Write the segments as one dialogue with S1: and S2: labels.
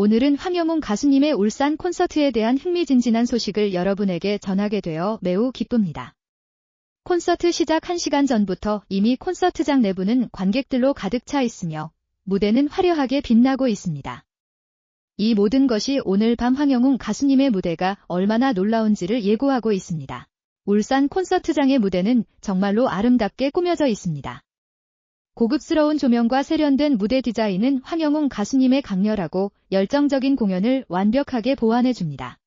S1: 오늘은 황영웅 가수님의 울산 콘서트에 대한 흥미진진한 소식을 여러분에게 전하게 되어 매우 기쁩니다. 콘서트 시작 1시간 전부터 이미 콘서트장 내부는 관객들로 가득 차 있으며 무대는 화려하게 빛나고 있습니다. 이 모든 것이 오늘 밤 황영웅 가수님의 무대가 얼마나 놀라운지를 예고하고 있습니다. 울산 콘서트장의 무대는 정말로 아름답게 꾸며져 있습니다. 고급스러운 조명과 세련된 무대 디자인은 황영웅 가수님의 강렬하고 열정적인 공연을 완벽하게 보완해줍니다.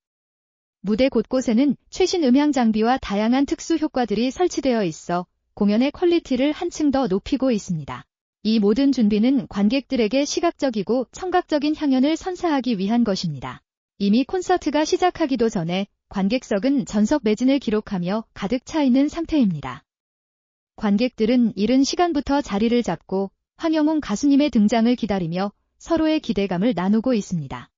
S1: 무대 곳곳에는 최신 음향 장비와 다양한 특수 효과들이 설치되어 있어 공연의 퀄리티를 한층 더 높이고 있습니다. 이 모든 준비는 관객들에게 시각적이고 청각적인 향연을 선사하기 위한 것입니다. 이미 콘서트가 시작하기도 전에 관객석은 전석 매진을 기록하며 가득 차 있는 상태입니다. 관객들은 이른 시간부터 자리를 잡고 황영웅 가수님의 등장을 기다리며 서로의 기대감을 나누고 있습니다.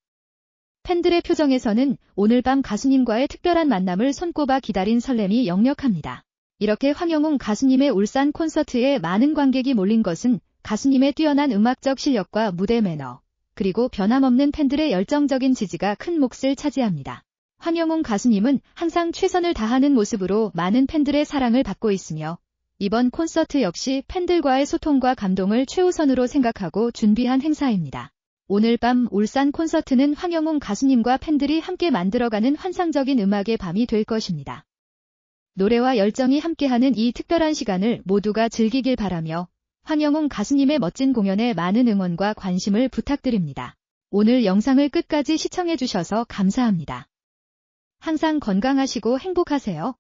S1: 팬들의 표정에서는 오늘 밤 가수님과의 특별한 만남을 손꼽아 기다린 설렘이 역력합니다. 이렇게 황영웅 가수님의 울산 콘서트에 많은 관객이 몰린 것은 가수님의 뛰어난 음악적 실력과 무대 매너, 그리고 변함없는 팬들의 열정적인 지지가 큰 몫을 차지합니다. 황영웅 가수님은 항상 최선을 다하는 모습으로 많은 팬들의 사랑을 받고 있으며 이번 콘서트 역시 팬들과의 소통과 감동을 최우선으로 생각하고 준비한 행사입니다. 오늘 밤 울산 콘서트는 황영웅 가수님과 팬들이 함께 만들어가는 환상적인 음악의 밤이 될 것입니다. 노래와 열정이 함께하는 이 특별한 시간을 모두가 즐기길 바라며 황영웅 가수님의 멋진 공연에 많은 응원과 관심을 부탁드립니다. 오늘 영상을 끝까지 시청해주셔서 감사합니다. 항상 건강하시고 행복하세요.